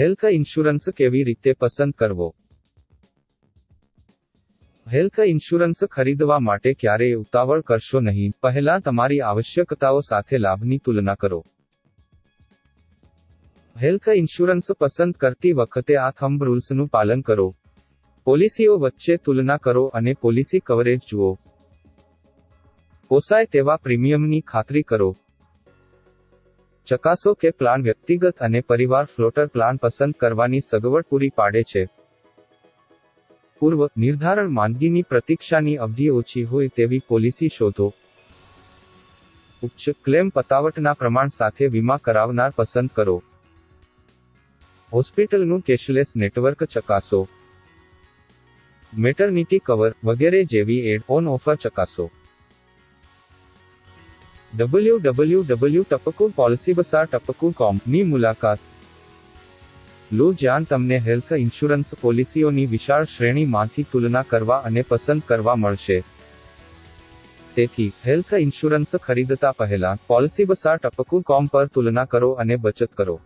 Health insurance કેવી રીતે પસંદ કરવો? હેલ્થ ઇન્સ્યોરન્સ ખરીદવા માટે ક્યારેય ઉતાવળ કરશો નહીં. પહેલા તમારી આવશ્યકતાઓ સાથે લાભની તુલના કરો. હેલ્થ ઇન્સ્યોરન્સ પસંદ કરતી વખતે આ થંબ રૂલ્સનું પાલન કરો. પોલિસીઓ વચ્ચે તુલના કરો અને પોલિસી કવરેજ જુઓ. પોસાય તેવા પ્રીમિયમની ખાતરી કરો. ચકાસો કે પ્લાન વ્યક્તિગત અને પરિવાર ફ્લોટર પ્લાન પસંદ કરવાની સગવડ પૂરી પાડે છે. પૂર્વ નિર્ધારણ માંદગીની પ્રતીક્ષાની અવધિ ઓછી હોય તેવી પોલિસી શોધો. ઉચ્ચ ક્લેમ પતાવટના પ્રમાણ સાથે વીમા કરાવનાર પસંદ કરો. હોસ્પિટલનું કેશલેસ નેટવર્ક ચકાસો. મેટરનિટી કવર વગેરે જેવી એડ ઓન ઓફર ચકાસો. ડબલ્યુ ટપકુ પોલિસી બસાર ટપકુ કોમની મુલાકાત. લો જ્યાં તમને હેલ્થ ઇન્સ્યોરન્સ પોલિસીઓની વિશાળ શ્રેણીમાંથી તુલના કરવા અને પસંદ કરવા મળશે. તેથી, હેલ્થ ઇન્સ્યોરન્સ ખરીદતા પહેલા પોલિસી બસાર ટપકુ કોમ પર તુલના કરો અને બચત કરો.